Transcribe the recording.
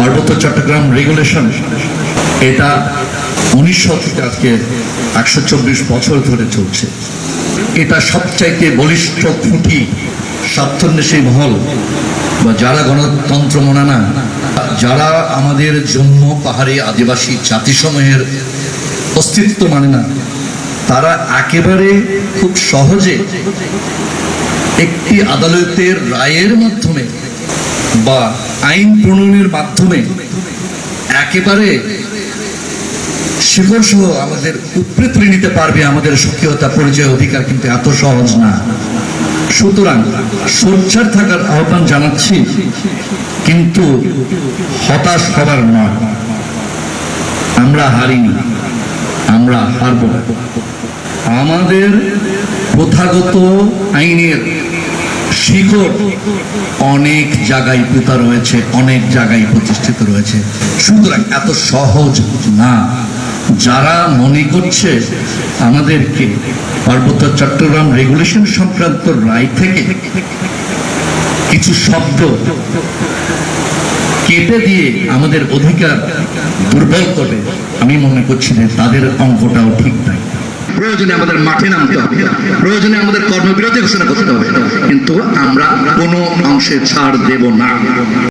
পার্বত্য চট্টগ্রাম রেগুলেশন এটা উনিশশো থেকে আজকে একশো চব্বিশ বছর ধরে চলছে। এটা সবচাইতে বলিষ্ঠ খুঁটি স্বার্থন্বেষী মহল বা যারা গণতন্ত্র মনে না, যারা আমাদের জন্ম পাহাড়ি আদিবাসী জাতিসমূহের অস্তিত্ব মানে না, তারা একেবারে খুব সহজে একটি আদালতের রায়ের মাধ্যমে বা আইন প্রণয়নের মাধ্যমে একেবারে শিকড় সহ আমাদের উপরে নিতে পারবে, আমাদের সক্রিয়তা, পরিচয় অধিকার কিন্তু এত সহজ না। সুতরাং সোচ্চার থাকার আহ্বান জানাচ্ছি, কিন্তু হতাশ হবার নয়। আমরা হারিনি, আমরা হারব আমাদের প্রথাগত আইনের শিকড় অনেক জায়গায় পুঁতা রয়েছে, অনেক জায়গায় প্রতিষ্ঠিত রয়েছে। সুতরাং এত সহজ না। যারা মনে করছে আমাদেরকে পার্বত্য চট্টগ্রাম রেগুলেশন সংক্রান্ত রায় থেকে কিছু শব্দ কেটে দিয়ে আমাদের অধিকার দুর্বল করে, আমি মনে করছি যে তাদের অঙ্কটাও ঠিক নাই প্রয়োজনে আমাদের মাঠে নামতে হবে। প্রয়োজনে আমাদের কর্মবিরতি ঘোষণা করতে হবে। কিন্তু আমরা কোনো অংশে ছাড় দেব না।